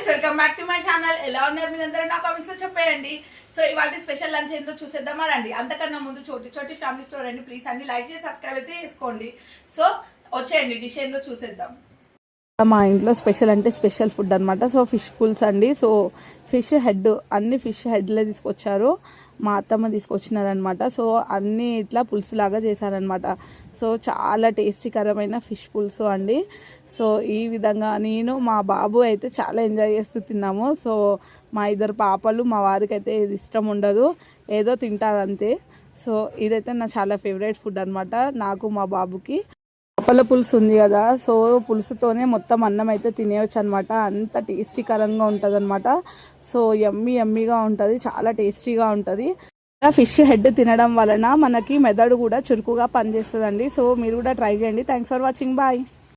Guys welcome back to my channel ఎలా ఉన్నారు మీరు అందరూ నా కామెంట్స్లో చెప్పేయండి. సో ఇవాళ స్పెషల్ లంచ్ ఏందో చూసేద్దామా రండి. అంతకన్నా ముందు చోటి చోటి ఫ్యామిలీస్లో రండి. ప్లీజ్ అండి లైక్ చేసి సబ్స్క్రైబ్ అయితే చేసుకోండి. సో వచ్చేయండి డిష్ ఏందో చూసేద్దాం. మా ఇంట్లో స్పెషల్ అంటే స్పెషల్ ఫుడ్ అనమాట సో ఫిష్ పుల్స్ అండి. సో ఫిష్ హెడ్ అన్ని ఫిష్ హెడ్లే తీసుకొచ్చారు. మా అత్తమ్మ తీసుకొచ్చినారనమాట సో అన్ని ఇట్లా పులుసు లాగా చేశారనమాట సో చాలా టేస్టీకరమైన ఫిష్ పులుసు అండి. సో ఈ విధంగా నేను మా బాబు అయితే చాలా ఎంజాయ్ చేస్తూ తిన్నాము. సో మా ఇద్దరు పాపలు మా వారికి అయితే ఇది ఇష్టం ఉండదు. ఏదో తింటారంతే సో ఇదైతే నా చాలా ఫేవరెట్ ఫుడ్ అనమాట నాకు మా బాబుకి. చేపల పులుసు ఉంది కదా సో పులుసుతోనే మొత్తం అన్నం అయితే తినేయచ్చు అనమాట అంత టేస్టీకరంగా ఉంటుంది అనమాట సో ఎమ్మి ఎమ్మిగా ఉంటుంది చాలా టేస్టీగా ఉంటుంది. ఫిష్ హెడ్ తినడం వలన మనకి మెదడు కూడా చురుకుగా పనిచేస్తుందండి. సో మీరు కూడా ట్రై చేయండి. Thanks for watching bye